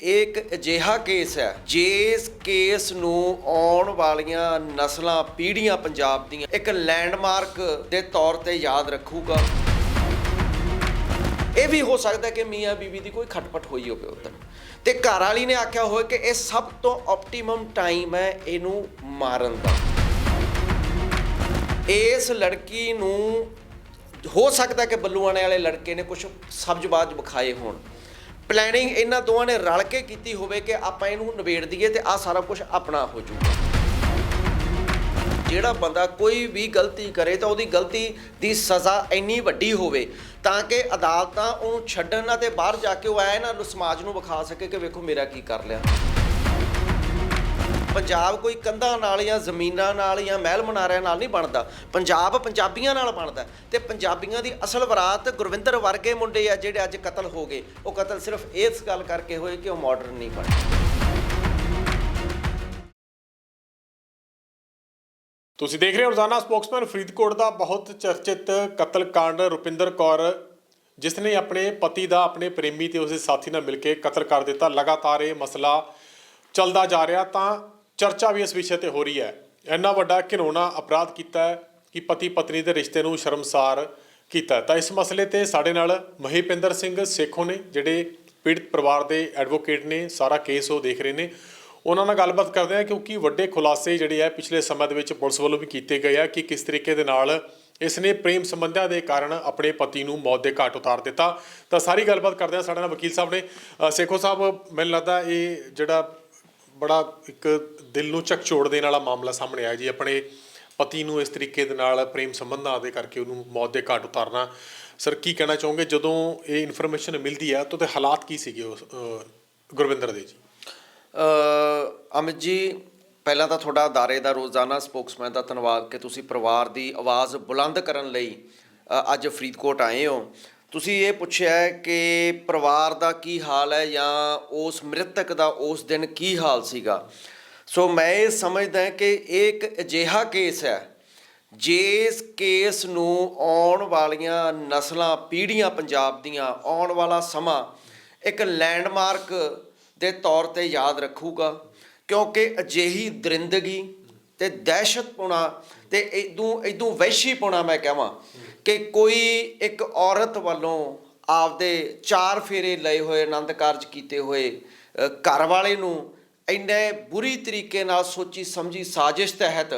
ਇਹ ਇੱਕ ਅਜਿਹਾ ਕੇਸ ਹੈ, ਜਿਸ ਕੇਸ ਨੂੰ ਆਉਣ ਵਾਲੀਆਂ ਨਸਲਾਂ, ਪੀੜ੍ਹੀਆਂ ਪੰਜਾਬ ਦੀਆਂ ਇੱਕ ਲੈਂਡਮਾਰਕ ਦੇ ਤੌਰ ਤੇ ਯਾਦ ਰੱਖੂਗਾ। ਇਹ ਵੀ ਹੋ ਸਕਦਾ ਕਿ ਮੀਆਂ ਬੀਵੀ ਦੀ ਕੋਈ ਖਟਪਟ ਹੋਈ ਹੋਵੇ ਉਦੋਂ ਤੇ ਘਰ ਵਾਲੀ ਨੇ ਆਖਿਆ ਹੋਵੇ ਕਿ ਇਹ ਸਭ ਤੋਂ ਆਪਟੀਮਮ ਟਾਈਮ ਹੈ ਇਹਨੂੰ ਮਾਰਨ ਦਾ। ਇਸ ਲੜਕੀ ਨੂੰ ਹੋ ਸਕਦਾ ਕਿ ਬੱਲੂਆਣੇ ਵਾਲੇ ਲੜਕੇ ਨੇ ਕੁਝ ਸਬਜ਼ਬਾਜ਼ ਵਿਖਾਏ ਹੋਣ। ਪਲੈਨਿੰਗ ਇਹਨਾਂ ਦੋਵਾਂ ਨੇ ਰਲ ਕੇ ਕੀਤੀ ਹੋਵੇ ਕਿ ਆਪਾਂ ਇਹਨੂੰ ਨਿਬੇੜ ਦਈਏ ਤੇ ਆ ਸਾਰਾ ਕੁਝ ਆਪਣਾ ਹੋ ਜਾਊਗਾ ਜਿਹੜਾ ਬੰਦਾ ਕੋਈ ਵੀ ਗਲਤੀ ਕਰੇ ਤਾਂ ਉਹਦੀ ਗਲਤੀ ਦੀ ਸਜ਼ਾ ਇੰਨੀ ਵੱਡੀ ਹੋਵੇ ਤਾਂ ਕਿ ਅਦਾਲਤਾਂ ਉਹਨੂੰ ਛੱਡਣ ਨਾ ਤੇ ਬਾਹਰ ਜਾ ਕੇ ਉਹ ਆਇਆ ਨਾ ਸਮਾਜ ਨੂੰ ਵਿਖਾ ਸਕੇ ਕਿ ਵੇਖੋ ਮੇਰਾ ਕੀ ਕਰ ਲਿਆ। ਪੰਜਾਬ ਕੋਈ ਕੰਧਾਂ ਨਾਲ ਜਾਂ ਜ਼ਮੀਨਾਂ ਨਾਲ ਜਾਂ ਮਹਿਲ ਮਨਾਰਿਆਂ ਨਾਲ ਨਹੀਂ ਬਣਦਾ। ਪੰਜਾਬ ਪੰਜਾਬੀਆਂ ਨਾਲ ਬਣਦਾ ਤੇ ਪੰਜਾਬੀਆਂ ਦੀ ਅਸਲ ਵਰਾਤ ਗੁਰਵਿੰਦਰ ਵਰਗੇ ਮੁੰਡੇ ਆ ਜਿਹੜੇ ਅੱਜ ਕਤਲ ਹੋ ਗਏ। ਉਹ ਕਤਲ ਸਿਰਫ ਇਸ ਗੱਲ ਕਰਕੇ ਹੋਏ ਕਿ ਉਹ ਮਾਡਰਨ ਨਹੀਂ ਬਣੇ। ਤੁਸੀਂ ਦੇਖ ਰਹੇ ਹੋ ਰੋਜ਼ਾਨਾ ਸਪੋਕਸਮੈਨ ਫਰੀਦਕੋਟ ਦਾ ਬਹੁਤ ਚਰਚਿਤ ਕਤਲकांड ਰੁਪਿੰਦਰ ਕੌਰ, ਜਿਸ ਨੇ ਆਪਣੇ ਪਤੀ ਦਾ, ਆਪਣੇ ਪ੍ਰੇਮੀ ਤੇ ਉਸਦੇ ਸਾਥੀ ਨਾਲ ਮਿਲ ਕੇ ਕਤਲ ਕਰ ਦਿੱਤਾ। ਲਗਾਤਾਰ ਇਹ ਮਸਲਾ ਚੱਲਦਾ ਜਾ ਰਿਹਾ ਤਾਂ ਚਰਚਾ ਵੀ ਇਸ ਵਿਸ਼ੇ ਤੇ ਹੋ ਰਹੀ ਹੈ। ਇੰਨਾ ਵੱਡਾ ਘਿਨੌਣਾ ਅਪਰਾਧ ਕੀਤਾ ਹੈ ਕਿ ਪਤੀ ਪਤਨੀ ਦੇ ਰਿਸ਼ਤੇ ਨੂੰ ਸ਼ਰਮਸਾਰ ਕੀਤਾ ਤਾਂ ਇਸ ਮਸਲੇ ਤੇ ਸਾਡੇ ਨਾਲ ਮਹੀਪਿੰਦਰ ਸਿੰਘ ਸੇਖੋ ਨੇ, ਜਿਹੜੇ ਪੀੜਤ ਪਰਿਵਾਰ ਦੇ ਐਡਵੋਕੇਟ ਨੇ, ਸਾਰਾ ਕੇਸ ਉਹ ਦੇਖ ਰਹੇ ਨੇ। ਉਹਨਾਂ ਨਾਲ ਗੱਲਬਾਤ ਕਰਦੇ ਆ ਕਿਉਂਕਿ ਵੱਡੇ ਖੁਲਾਸੇ ਜਿਹੜੇ ਆ ਪਿਛਲੇ ਸਮੇਂ ਦੇ ਵਿੱਚ ਪੁਲਿਸ ਵੱਲੋਂ ਵੀ ਕੀਤੇ ਗਏ ਆ ਕਿ ਕਿਸ ਤਰੀਕੇ ਦੇ ਨਾਲ ਇਸ ਨੇ ਪ੍ਰੇਮ ਸੰਬੰਧਾਂ ਦੇ ਕਾਰਨ ਆਪਣੇ ਪਤੀ ਨੂੰ ਮੌਤ ਦੇ ਘਾਟ ਉਤਾਰ ਦਿੱਤਾ। ਤਾਂ ਸਾਰੀ ਗੱਲਬਾਤ ਕਰਦੇ ਆ ਸਾਡੇ ਨਾਲ ਵਕੀਲ ਸਾਹਿਬ ਨੇ। ਸੇਖੋ ਸਾਹਿਬ, ਮੈਨੂੰ ਲੱਗਦਾ ਇਹ ਜਿਹੜਾ ਬੜਾ ਇੱਕ ਦਿਲ ਨੂੰ ਝਕਝੋੜ ਦੇਣ ਵਾਲਾ ਮਾਮਲਾ ਸਾਹਮਣੇ ਆਇਆ ਜੀ। ਆਪਣੇ ਪਤੀ ਨੂੰ ਇਸ ਤਰੀਕੇ ਦੇ ਨਾਲ ਪ੍ਰੇਮ ਸੰਬੰਧਾਂ ਦੇ ਕਰਕੇ ਉਹਨੂੰ ਮੌਤ ਦੇ ਘਾਟ ਉਤਾਰਨਾ। ਸਰ, ਕੀ ਕਹਿਣਾ ਚਾਹੋਗੇ? ਜਦੋਂ ਇਹ ਇਨਫੋਰਮੇਸ਼ਨ ਮਿਲਦੀ ਆ, ਤਾਂ ਉਹਦੇ ਹਾਲਾਤ ਕੀ ਸੀਗੇ ਉਸ ਗੁਰਵਿੰਦਰ ਦੇ ਜੀ? ਅਮਿਤ ਜੀ, ਪਹਿਲਾਂ ਤਾਂ ਤੁਹਾਡਾ ਅਦਾਰੇ ਦਾ ਰੋਜ਼ਾਨਾ ਸਪੋਕਸਮੈਨ ਦਾ ਧੰਨਵਾਦ ਕਿ ਤੁਸੀਂ ਪਰਿਵਾਰ ਦੀ ਆਵਾਜ਼ ਬੁਲੰਦ ਕਰਨ ਲਈ ਅੱਜ ਫਰੀਦਕੋਟ ਆਏ ਹੋ। ਤੁਸੀਂ ਇਹ ਪੁੱਛਿਆ ਹੈ ਕਿ ਪਰਿਵਾਰ ਦਾ ਕੀ ਹਾਲ ਹੈ ਜਾਂ ਉਸ ਮ੍ਰਿਤਕ ਦਾ ਉਸ ਦਿਨ ਕੀ ਹਾਲ ਸੀਗਾ? ਸੋ ਮੈਂ ਇਹ ਸਮਝਦਾ ਹਾਂ ਕਿ ਇਹ ਇੱਕ ਅਜਿਹਾ ਕੇਸ ਹੈ, ਜਿਸ ਕੇਸ ਨੂੰ ਆਉਣ ਵਾਲੀਆਂ ਨਸਲਾਂ, ਪੀੜ੍ਹੀਆਂ ਪੰਜਾਬ ਦੀਆਂ ਆਉਣ ਵਾਲਾ ਸਮਾਂ ਇੱਕ ਲੈਂਡਮਾਰਕ ਦੇ ਤੌਰ ਤੇ ਯਾਦ ਰੱਖੂਗਾ, ਕਿਉਂਕਿ ਅਜਿਹੀ ਦਰਿੰਦਗੀ ਤੇ ਦਹਿਸ਼ਤਪੁਣਾ ਤੇ ਇਦੋਂ ਇਦੋਂ ਵਹਿਸ਼ੀਪੁਣਾ ਮੈਂ ਕਹਾਂ ਕਿ ਕੋਈ ਇੱਕ ਔਰਤ ਵੱਲੋਂ ਆਪਦੇ ਚਾਰ ਫੇਰੇ ਲਏ ਹੋਏ ਆਨੰਦ ਕਾਰਜ ਕੀਤੇ ਹੋਏ ਘਰ ਵਾਲੇ ਨੂੰ ਇੰਨੇ ਬੁਰੀ ਤਰੀਕੇ ਨਾਲ ਸੋਚੀ ਸਮਝੀ ਸਾਜ਼ਿਸ਼ ਤਹਿਤ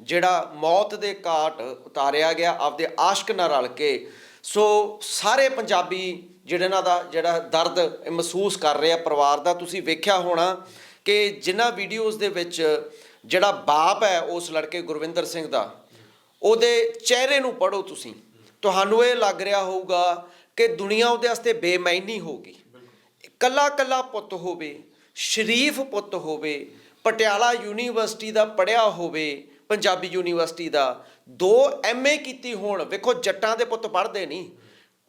ਜਿਹੜਾ ਮੌਤ ਦੇ ਘਾਟ ਉਤਾਰਿਆ ਗਿਆ ਆਪਦੇ ਆਸ਼ਕ ਨਾਲ ਰਲ ਕੇ, ਸੋ ਸਾਰੇ ਪੰਜਾਬੀ ਜਿਹੜੇ ਇਹਨਾਂ ਦਾ ਜਿਹੜਾ ਦਰਦ ਮਹਿਸੂਸ ਕਰ ਰਿਹਾ ਪਰਿਵਾਰ ਦਾ, ਤੁਸੀਂ ਵੇਖਿਆ ਹੋਣਾ ਕਿ ਜਿਨ੍ਹਾਂ ਵੀਡੀਓਜ਼ ਦੇ ਵਿੱਚ ਜਿਹੜਾ ਬਾਪ ਹੈ ਉਸ ਲੜਕੇ ਗੁਰਵਿੰਦਰ ਸਿੰਘ ਦਾ, ਉਹਦੇ ਚਿਹਰੇ ਨੂੰ ਪੜੋ ਤੁਸੀਂ। ਤੁਹਾਨੂੰ ਇਹ ਲੱਗ ਰਿਹਾ ਹੋਊਗਾ ਕਿ ਦੁਨੀਆ ਉਹਦੇ ਵਾਸਤੇ ਬੇਮੈਨੀ ਹੋਗੀ ਕੱਲਾ ਕੱਲਾ ਪੁੱਤ ਹੋਵੇ, ਸ਼ਰੀਫ ਪੁੱਤ ਹੋਵੇ, ਪਟਿਆਲਾ ਯੂਨੀਵਰਸਿਟੀ ਦਾ ਪੜਿਆ ਹੋਵੇ, ਪੰਜਾਬੀ ਯੂਨੀਵਰਸਿਟੀ ਦਾ, ਦੋ ਐਮਏ ਕੀਤੀ ਹੋਣ, ਵੇਖੋ ਜੱਟਾਂ ਦੇ ਪੁੱਤ ਪੜ੍ਹਦੇ ਨਹੀਂ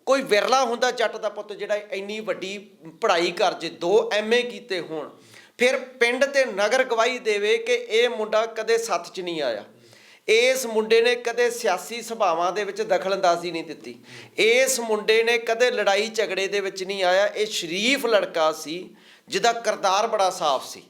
ਕੋਈ ਵਿਰਲਾ ਹੁੰਦਾ ਜੱਟ ਦਾ ਪੁੱਤ ਜਿਹੜਾ ਇੰਨੀ ਵੱਡੀ ਪੜ੍ਹਾਈ ਕਰ ਜੇ ਦੋ ਐਮਏ ਕੀਤੇ ਹੋਣ। ਫਿਰ ਪਿੰਡ ਤੇ ਨਗਰ ਗਵਾਹੀ ਦੇਵੇ ਕਿ ਇਹ ਮੁੰਡਾ ਕਦੇ ਸੱਥ 'ਚ ਨਹੀਂ ਆਇਆ। ਇਸ ਮੁੰਡੇ ਨੇ ਕਦੇ ਸਿਆਸੀ ਸਭਾਵਾਂ ਦੇ ਵਿੱਚ ਦਖਲਅੰਦਾਜ਼ੀ ਨਹੀਂ ਦਿੱਤੀ। ਇਸ ਮੁੰਡੇ ਨੇ ਕਦੇ ਲੜਾਈ ਝਗੜੇ ਦੇ ਵਿੱਚ ਨਹੀਂ ਆਇਆ। ਇਹ ਸ਼ਰੀਫ ਲੜਕਾ ਸੀ, ਜਿਹਦਾ ਕਰਤਾਰ ਬੜਾ ਸਾਫ਼ ਸੀ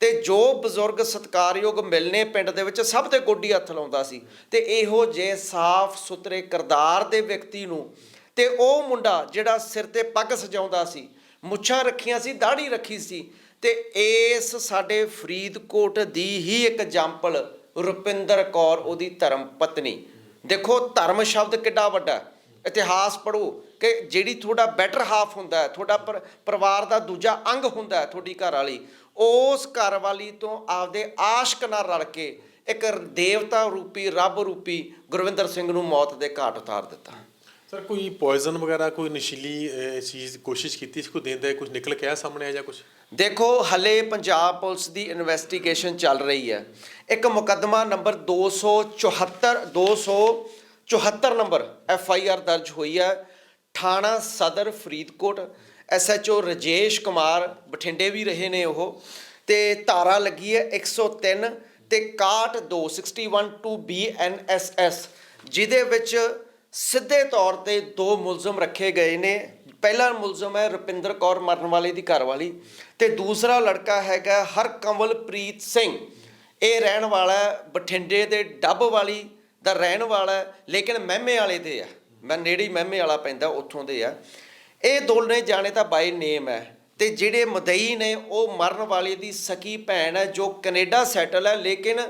ਤੇ ਜੋ ਬਜ਼ੁਰਗ ਸਤਕਾਰਯੋਗ ਮਿਲਨੇ ਪਿੰਡ ਦੇ ਵਿੱਚ ਸਭ ਤੇ ਗੋਡੀ ਹੱਥ ਲਾਉਂਦਾ ਸੀ ਤੇ ਇਹੋ ਜੇ ਸਾਫ਼ ਸੁਥਰੇ ਕਰਤਾਰ ਦੇ ਵਿਅਕਤੀ ਨੂੰ ਤੇ ਉਹ ਮੁੰਡਾ ਜਿਹੜਾ ਸਿਰ ਤੇ ਪੱਗ ਸਜਾਉਂਦਾ ਸੀ, ਮੁੱਛਾਂ ਰੱਖੀਆਂ ਸੀ ਦਾੜੀ ਰੱਖੀ ਸੀ ਤੇ ਇਸ ਸਾਡੇ ਫਰੀਦਕੋਟ ਦੀ ਹੀ ਇੱਕ ਜੰਪਲ ਰੁਪਿੰਦਰ ਕੌਰ, ਉਹਦੀ ਧਰਮ ਪਤਨੀ। ਦੇਖੋ, ਧਰਮ ਸ਼ਬਦ ਕਿੱਡਾ ਵੱਡਾ ਇਤਿਹਾਸ ਪੜੋ ਕਿ ਜਿਹੜੀ ਤੁਹਾਡਾ ਬੈਟਰ ਹਾਫ ਹੁੰਦਾ ਹੈ, ਤੁਹਾਡਾ ਪਰਿਵਾਰ ਦਾ ਦੂਜਾ ਅੰਗ ਹੁੰਦਾ ਹੈ ਤੁਹਾਡੀ ਘਰ ਵਾਲੀ, ਉਸ ਘਰ ਵਾਲੀ ਤੋਂ ਆਪਦੇ ਆਸ਼ਕ ਨਾਲ ਰਲ ਕੇ ਇੱਕ ਦੇਵਤਾ ਰੂਪੀ, ਰੱਬ ਰੂਪੀ ਗੁਰਵਿੰਦਰ ਸਿੰਘ ਨੂੰ ਮੌਤ ਦੇ ਘਾਟ ਉਤਾਰ ਦਿੱਤਾ। ਸਰ ਕੋਈ ਪੋਇਜ਼ਨ ਵਗੈਰਾ ਕੋਈ ਨਸ਼ੀਲੀ ਅਹ, ਚੀਜ਼ ਕੋਸ਼ਿਸ਼ ਕੀਤੀ ਸੀ ਕੋਈ ਦੇਣ ਦਾ ਕੁਝ ਨਿਕਲ ਕੇ ਆਇਆ ਸਾਹਮਣੇ ਆਇਆ ਜਾਂ ਕੁਝ ਦੇਖੋ ਹਲੇ ਪੰਜਾਬ ਪੁਲਿਸ ਦੀ ਇਨਵੈਸਟੀਗੇਸ਼ਨ ਚੱਲ ਰਹੀ ਹੈ। ਇੱਕ ਮੁਕੱਦਮਾ number 274 274 number F I R ਦਰਜ ਹੋਈ ਹੈ। ਥਾਣਾ ਸਦਰ Faridkot S H O Rajesh Kumar ਬਠਿੰਡੇ ਵੀ ਰਹੇ ਨੇ ਉਹ। ਤੇ ਧਾਰਾ ਲੱਗੀ ਹੈ 103 ਤੇ 61 261 two B N S S ਜਿਹਦੇ ਵਿੱਚ ਸਿੱਧੇ ਤੌਰ ਤੇ ਦੋ ਮੁਲਜ਼ਮ ਰੱਖੇ ਗਏ ਨੇ। ਪਹਿਲਾ ਮੁਲਜ਼ਮ ਹੈ ਰੁਪਿੰਦਰ ਕੌਰ ਮਰਨ ਵਾਲੇ ਦੀ ਘਰਵਾਲੀ ਤੇ ਦੂਸਰਾ ਲੜਕਾ ਹੈਗਾ ਹਰਕਮਲਪ੍ਰੀਤ ਸਿੰਘ। ਇਹ ਰਹਿਣ ਵਾਲਾ ਬਠਿੰਡੇ ਦੇ ਡੱਬ ਵਾਲੀ ਦਾ ਰਹਿਣ ਵਾਲਾ ਲੇਕਿਨ ਮਹਿਮੇ ਵਾਲੇ ਦੇ ਆ ਮੈਂ ਨੇੜੇ ਮਹਿਮੇ ਵਾਲਾ ਪੈਂਦਾ, ਉੱਥੋਂ ਦੇ ਆ ਇਹ ਦੋਨੇ ਜਾਣੇ ਤਾਂ ਬਾਈ ਨੇਮ ਹੈ ਤੇ ਜਿਹੜੇ ਮਦਈ ਨੇ, ਉਹ ਮਰਨ ਵਾਲੇ ਦੀ ਸਕੀ ਭੈਣ ਹੈ, ਜੋ ਕੈਨੇਡਾ ਸੈਟਲ ਹੈ, ਲੇਕਿਨ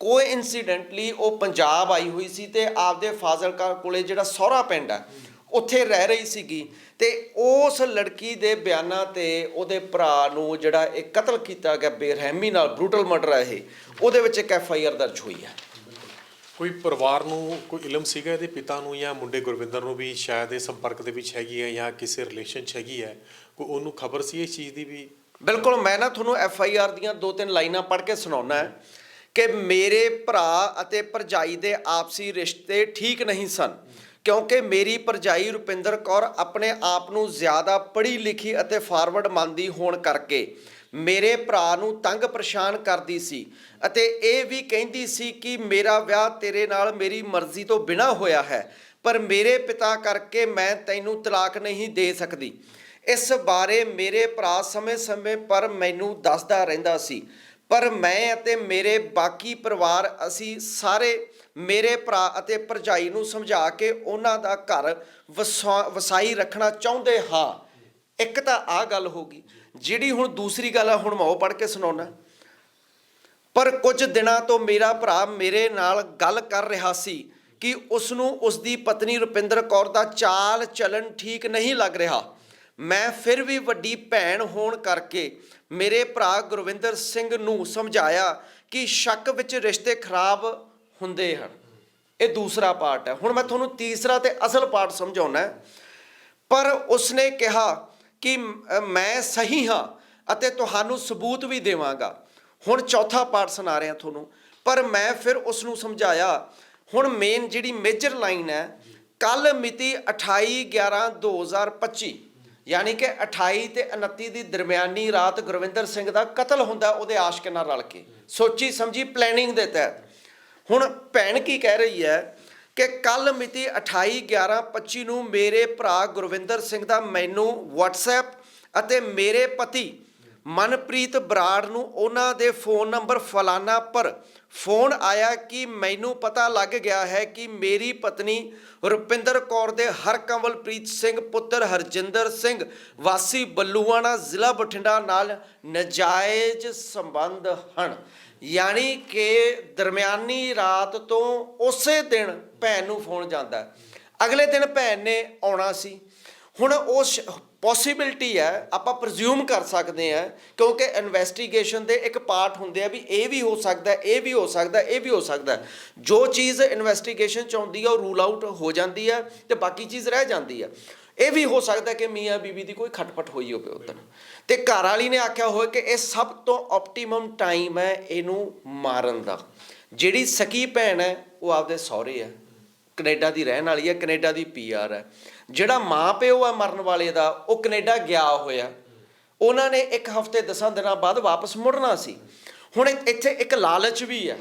ਕੋਈ ਇਨਸੀਡੈਂਟਲੀ ਉਹ ਪੰਜਾਬ ਆਈ ਹੋਈ ਸੀ ਤੇ ਆਪਦੇ ਫਾਜ਼ਿਲਕਾ ਕੋਲੇ ਜਿਹੜਾ ਸਹੁਰਾ ਪਿੰਡ ਹੈ ਉੱਥੇ ਰਹਿ ਰਹੀ ਸੀਗੀ ਤੇ ਉਸ ਲੜਕੀ ਦੇ ਬਿਆਨਾਂ ਤੇ ਉਹਦੇ ਭਰਾ ਨੂੰ ਜਿਹੜਾ ਇਹ ਕਤਲ ਕੀਤਾ ਗਿਆ ਬੇਰਹਿਮੀ ਨਾਲ ਬਰੂਟਲ ਮਰਡਰ ਹੈ ਇਹ ਉਹਦੇ ਵਿੱਚ ਇੱਕ ਐਫ ਆਈ ਆਰ ਦਰਜ ਹੋਈ ਹੈ ਕੋਈ ਪਰਿਵਾਰ ਨੂੰ ਕੋਈ ਇਲਮ ਸੀਗਾ ਇਹਦੇ ਪਿਤਾ ਨੂੰ ਜਾਂ ਮੁੰਡੇ ਗੁਰਵਿੰਦਰ ਨੂੰ ਵੀ ਸ਼ਾਇਦ ਇਹ ਸੰਪਰਕ ਦੇ ਵਿੱਚ ਹੈਗੀ ਹੈ ਜਾਂ ਕਿਸੇ ਰਿਲੇਸ਼ਨ 'ਚ ਹੈਗੀ ਹੈ ਕੋਈ ਉਹਨੂੰ ਖਬਰ ਸੀ ਇਸ ਚੀਜ਼ ਦੀ ਵੀ? ਬਿਲਕੁਲ ਮੈਂ ਨਾ ਤੁਹਾਨੂੰ ਐਫ ਆਈ ਆਰ ਦੀਆਂ ਦੋ ਤਿੰਨ ਲਾਈਨਾਂ ਪੜ੍ਹ ਕੇ ਸੁਣਾਉਣਾ ਹੈ ਕਿ ਮੇਰੇ ਭਰਾ ਅਤੇ ਭਰਜਾਈ ਦੇ ਆਪਸੀ ਰਿਸ਼ਤੇ ਠੀਕ ਨਹੀਂ ਸਨ, ਕਿਉਂਕਿ ਮੇਰੀ ਭਰਜਾਈ ਰੁਪਿੰਦਰ ਕੌਰ ਆਪਣੇ ਆਪ ਨੂੰ ਜ਼ਿਆਦਾ ਪੜ੍ਹੀ ਲਿਖੀ ਅਤੇ ਫਾਰਵਰਡ ਮੰਨਦੀ ਹੋਣ ਕਰਕੇ ਮੇਰੇ ਭਰਾ ਨੂੰ ਤੰਗ ਪਰੇਸ਼ਾਨ ਕਰਦੀ ਸੀ ਅਤੇ ਇਹ ਵੀ ਕਹਿੰਦੀ ਸੀ ਕਿ ਮੇਰਾ ਵਿਆਹ ਤੇਰੇ ਨਾਲ ਮੇਰੀ ਮਰਜ਼ੀ ਤੋਂ ਬਿਨਾ ਹੋਇਆ ਹੈ, ਪਰ ਮੇਰੇ ਪਿਤਾ ਕਰਕੇ ਮੈਂ ਤੈਨੂੰ ਤਲਾਕ ਨਹੀਂ ਦੇ ਸਕਦੀ। ਇਸ ਬਾਰੇ ਮੇਰੇ ਭਰਾ ਸਮੇਂ-ਸਮੇਂ ਪਰ ਮੈਨੂੰ ਦੱਸਦਾ ਰਹਿੰਦਾ ਸੀ ਪਰ ਮੈਂ ਅਤੇ ਮੇਰੇ ਬਾਕੀ ਪਰਿਵਾਰ ਅਸੀਂ ਸਾਰੇ ਮੇਰੇ ਭਰਾ ਅਤੇ ਭਰਜਾਈ ਨੂੰ ਸਮਝਾ ਕੇ ਉਹਨਾਂ ਦਾ ਘਰ ਵਸਾ- ਵਸਾਈ ਰੱਖਣਾ ਚਾਹੁੰਦੇ ਹਾਂ। ਇੱਕ ਤਾਂ ਆ ਗੱਲ ਹੋ ਗਈ, ਜਿਹੜੀ ਹੁਣ ਦੂਸਰੀ ਗੱਲ ਆ, ਹੁਣ ਮੈਂ ਉਹ ਪੜ੍ਹ ਕੇ ਸੁਣਾਉਣਾ ਪਰ ਕੁਝ ਦਿਨਾਂ ਤੋਂ ਮੇਰਾ ਭਰਾ ਮੇਰੇ ਨਾਲ ਗੱਲ ਕਰ ਰਿਹਾ ਸੀ ਕਿ ਉਸ ਨੂੰ ਉਸ ਦੀ ਪਤਨੀ ਰੁਪਿੰਦਰ ਕੌਰ ਦਾ ਚਾਲ ਚੱਲਣ ਠੀਕ ਨਹੀਂ ਲੱਗ ਰਿਹਾ। ਮੈਂ ਫਿਰ ਵੀ ਵੱਡੀ ਭੈਣ ਹੋਣ ਕਰਕੇ ਮੇਰੇ ਭਰਾ ਗੁਰਵਿੰਦਰ ਸਿੰਘ ਨੂੰ ਸਮਝਾਇਆ ਕਿ ਸ਼ੱਕ ਵਿੱਚ ਰਿਸ਼ਤੇ ਖਰਾਬ ਹੁੰਦੇ ਹਨ। ਇਹ ਦੂਸਰਾ ਪਾਰਟ ਹੈ। ਹੁਣ ਮੈਂ ਤੁਹਾਨੂੰ ਤੀਸਰਾ ਤੇ ਅਸਲ ਪਾਰਟ ਸਮਝਾਉਣਾ ਹੈ। ਪਰ ਉਸਨੇ ਕਿਹਾ ਕਿ ਮੈਂ ਸਹੀ ਹਾਂ ਅਤੇ ਤੁਹਾਨੂੰ ਸਬੂਤ ਵੀ ਦੇਵਾਂਗਾ। ਹੁਣ ਚੌਥਾ ਪਾਰਟ ਸੁਣਾ ਰਿਹਾ ਤੁਹਾਨੂੰ। ਪਰ ਮੈਂ ਫਿਰ ਉਸ ਨੂੰ ਸਮਝਾਇਆ, ਹੁਣ ਮੇਨ ਜਿਹੜੀ ਮੇਜਰ ਲਾਈਨ ਹੈ ਕੱਲ ਮਿਤੀ 28 11 2025 ਯਾਨੀ ਕਿ 28 ਤੇ 29 ਦੀ ਦਰਮਿਆਨੀ ਰਾਤ ਗੁਰਵਿੰਦਰ ਸਿੰਘ ਦਾ ਕਤਲ ਹੁੰਦਾ, ਉਹਦੇ ਆਸ਼ਕ ਨਾਲ ਰਲ ਕੇ। ਸੋਚੀ ਸਮਝੀ ਪਲੈਨਿੰਗ ਦੇ ਤਹਿਤ। ਹੁਣ ਭੈਣ ਕੀ ਕਹਿ ਰਹੀ ਹੈ ਕਿ ਕੱਲ ਮਿਤੀ 28 11 25 ਨੂੰ ਮੇਰੇ ਭਰਾ ਗੁਰਵਿੰਦਰ ਸਿੰਘ ਦਾ ਮੈਨੂੰ WhatsApp ਅਤੇ ਮੇਰੇ ਪਤੀ ਮਨਪ੍ਰੀਤ ਬਰਾੜ ਨੂੰ ਉਹਨਾਂ ਦੇ ਫੋਨ ਨੰਬਰ ਫਲਾਨਾ ਪਰ ਫੋਨ ਆਇਆ ਕਿ ਮੈਨੂੰ ਪਤਾ ਲੱਗ ਗਿਆ ਹੈ ਕਿ ਮੇਰੀ ਪਤਨੀ ਰੁਪਿੰਦਰ ਕੌਰ ਦੇ ਹਰਕਮਲਪ੍ਰੀਤ ਸਿੰਘ ਪੁੱਤਰ ਹਰਜਿੰਦਰ ਸਿੰਘ ਵਾਸੀ ਬੱਲੂਆਣਾ ਜ਼ਿਲ੍ਹਾ ਬਠਿੰਡਾ ਨਾਲ ਨਜਾਇਜ਼ ਸੰਬੰਧ ਹਨ। ਯਾਨੀ ਕਿ ਦਰਮਿਆਨੀ ਰਾਤ ਤੋਂ ਉਸੇ ਦਿਨ ਭੈਣ ਨੂੰ ਫੋਨ ਜਾਂਦਾ ਅਗਲੇ ਦਿਨ ਭੈਣ ਨੇ ਆਉਣਾ ਸੀ। ਹੁਣ ਉਸ ਪੋਸਿਬਿਲਿਟੀ ਹੈ, ਆਪਾਂ ਪ੍ਰਜ਼ਿਊਮ ਕਰ ਸਕਦੇ ਹਾਂ, ਕਿਉਂਕਿ ਇਨਵੈਸਟੀਗੇਸ਼ਨ ਦੇ ਇੱਕ ਪਾਰਟ ਹੁੰਦੇ ਆ ਵੀ ਇਹ ਵੀ ਹੋ ਸਕਦਾ, ਇਹ ਵੀ ਹੋ ਸਕਦਾ, ਇਹ ਵੀ ਹੋ ਸਕਦਾ। ਜੋ ਚੀਜ਼ ਇਨਵੈਸਟੀਗੇਸ਼ਨ ਚ ਆਉਂਦੀ ਆ, ਉਹ ਰੂਲ ਆਊਟ ਹੋ ਜਾਂਦੀ ਹੈ ਤੇ ਬਾਕੀ ਚੀਜ਼ ਰਹਿ ਜਾਂਦੀ ਹੈ ਇਹ ਵੀ ਹੋ ਸਕਦਾ ਕਿ ਮੀਆਂ ਬੀਬੀ ਦੀ ਕੋਈ ਖਟਪਟ ਹੋਈ ਹੋਵੇ ਉਦੋਂ ਤੇ ਘਰ ਵਾਲੀ ਨੇ ਆਖਿਆ ਹੋਵੇ ਕਿ ਇਹ ਸਭ ਤੋਂ ਆਪਟੀਮਮ ਟਾਈਮ ਹੈ ਇਹਨੂੰ ਮਾਰਨ ਦਾ। ਜਿਹੜੀ ਸਕੀ ਭੈਣ ਹੈ, ਉਹ ਆਪਦੇ ਸਹੁਰੇ ਹੈ। ਕੈਨੇਡਾ ਦੀ ਰਹਿਣ ਵਾਲੀ ਹੈ, ਕੈਨੇਡਾ ਦੀ ਪੀਆਰ ਹੈ। ਜਿਹੜਾ ਮਾਂ ਪਿਓ ਆ ਮਰਨ ਵਾਲੇ ਦਾ, ਉਹ ਕੈਨੇਡਾ ਗਿਆ ਹੋਇਆ। ਉਹਨਾਂ ਨੇ ਇੱਕ ਹਫ਼ਤੇ 10 ਦਿਨਾਂ ਬਾਅਦ ਵਾਪਸ ਮੁੜਨਾ ਸੀ। ਹੁਣ ਇੱਥੇ ਇੱਕ ਲਾਲਚ ਵੀ ਹੈ